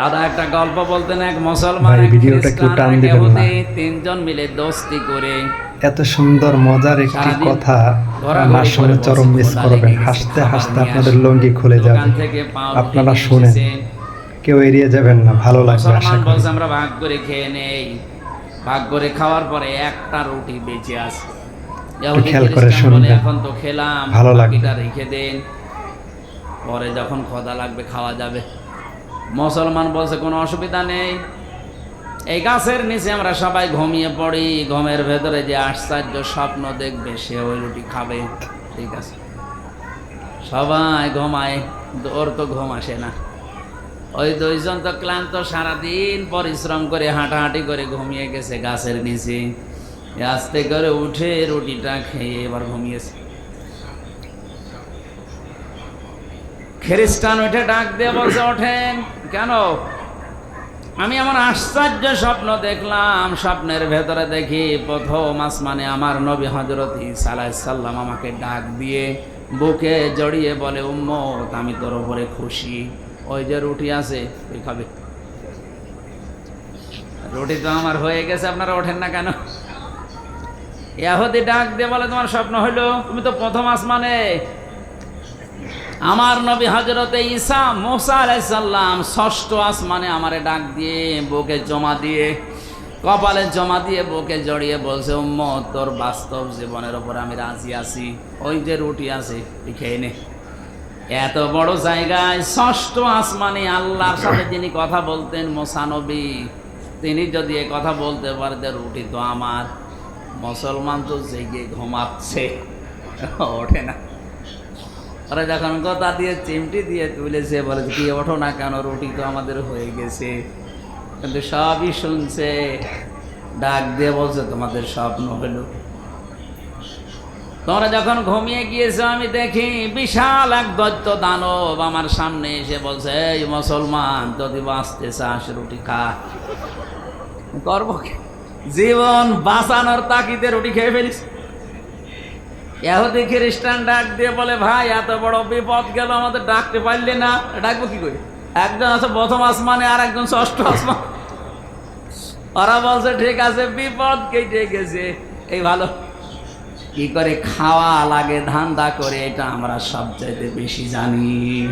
দাদা একটা গল্প বলতেন এক মুসলমান ভিডিওটা একটু টান দিবেন না। তিনজন মিলে দোস্তি করে এত সুন্দর মজার একটি কথা আমার করে চরম মিস করবেন। হাসতে হাসতে আপনাদের লঙ্গি খুলে যাবে। আপনারা শুনেন। কেউ এড়িয়ে যাবেন না ভালো লাগবে আশা করি। আমরা ভাগ করে খেয়ে নেই। ভাগ করে খাওয়ার পরে একটা রুটি বেঁচে আছে। খেয়াল করে শুনবেন। এখন তো খেলাম ভালো লাগবে। রেখে দেন। পরে যখন খোদা লাগবে খাওয়া যাবে। মুসলমান বলছে, কোনো অসুবিধা নেই। এই গাছের নিচে আমরা সবাই ঘুমিয়ে পড়ি, ঘুমের ভেতরে যে আশ্চর্য স্বপ্ন দেখবে, সে ওই রুটি খাবে। ঠিক আছে। সবাই ঘুমায়, ওর তো ঘুম আসে না। ওই দুইজন তো ক্লান্ত, সারাদিন পরিশ্রম করে, হাঁটাহাঁটি করে ঘুমিয়ে গেছে গাছের নিচে। আস্তে করে উঠে রুটিটা খেয়ে এবার ঘুমিয়েছে। খ্রিস্টান উঠে ডাক দিয়ে বলছে, ওঠেন। কেন? আমি আমার আশ্চর্য স্বপ্ন দেখলাম, স্বপ্নের ভেতরে দেখি প্রথম আসমানে আমার নবী হজরত সাল্লাম আমাকে ডাক দিয়ে বুকে জড়িয়ে বলে, উম্মত, আমি তোর ওপরে খুশি। ওই যে রুটি আছে, তুই খাবে। রুটি তো আমার হয়ে গেছে, আপনারা ওঠেন না কেন? ইয়াহুদি ডাক দিয়ে বলে, তোমার স্বপ্ন হইল, তুমি তো প্রথম আসমানে। আমার নবী হজরতে ঈসা মোসা আলাইসাল্লাম ষষ্ঠ আসমানে আমারে ডাক দিয়ে বুকে জমা দিয়ে, কপালে জমা দিয়ে বুকে জড়িয়ে বলছে, উম্মত, তোর বাস্তব জীবনের ওপর আমি রাজি আছি। ওই যে রুটি আছে খেয়ে নে। এত বড় জায়গায় ষষ্ঠ আসমানে আল্লাহর সাথে যিনি কথা বলতেন মোসানবী তিনি যদি এ কথা বলতে পারতেন রুটি তো আমার। মুসলমান তো জেগে ঘুমাচ্ছে, ওঠে না। ওরা যখন কথা দিয়ে চিমটি দিয়ে তুলেছে, বলে কি ওঠো না কেন, রুটি তো আমাদের হয়ে গেছে। কিন্তু সবই শুনছে, ডাক দিয়ে বলছে, তোমাদের স্বপ্ন হলো। তোমরা যখন ঘুমিয়ে গিয়েছো, আমি দেখি বিশাল এক দৈত্য দানব আমার সামনে এসে বলছে, এই মুসলমান, যদি বাঁচতে চাস, রুটি খা। করব জীবন বাঁচানোর তাকিতে রুটি খেয়ে ফেলিস ইহুদি খ্রিস্টান ডাক দিয়ে বলে, ভাই, এত বড় বিপদ গেল, আমাদের ডাকতে পারলে না। ডাকবো কি করে? একজন আছে প্রথম আসমানে, আর একজন ষষ্ঠ আসমান। ওরা বলছে, ঠিক আছে, বিপদ কেটে গেছে। এই ভালো। কি করে খাওয়া লাগে, ধান্দা করে, এটা আমরা সবচাইতে বেশি জানি।